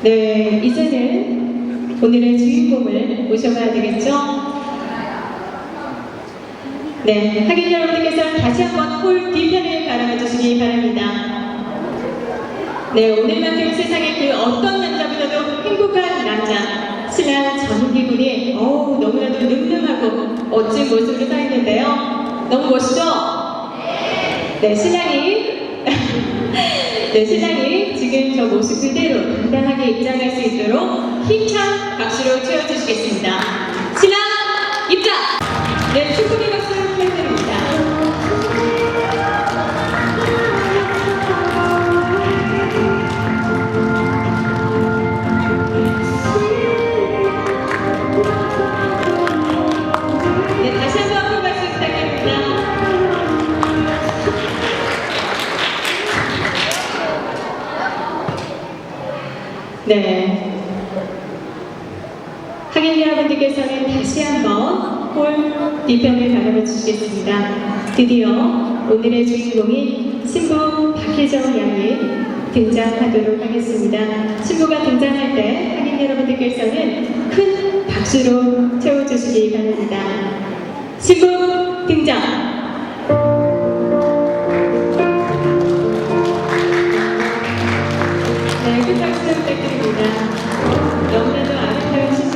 네, 이제는 오늘의 주인공을 모셔봐야 되겠죠? 네, 하객 여러분들께서 다시 한번 홀 뒤편을 바라봐 주시기 바랍니다. 네, 오늘만큼 세상에 그 어떤 남자보다도 행복한 남자, 신랑 전기 군이 어우 너무나도 늠름하고 멋진 모습으로 서 있는데요. 너무 멋있죠? 네, 신랑이 네, 신랑이 지금 저 모습 그대로 당당하게 입장할 수 있도록 힘찬 박수로 채워주시겠 네. 하객 여러분들께서는 다시 한번 홀 뒤편을 바라봐 주시겠습니다. 드디어 오늘의 주인공인 신부 박혜정 양이 등장하도록 하겠습니다. 신부가 등장할 때 하객 여러분들께서는 큰 박수로 채워주시기 바랍니다. 신부 등장! 아름다운 시간들이구나 너무나도 아름다운 시간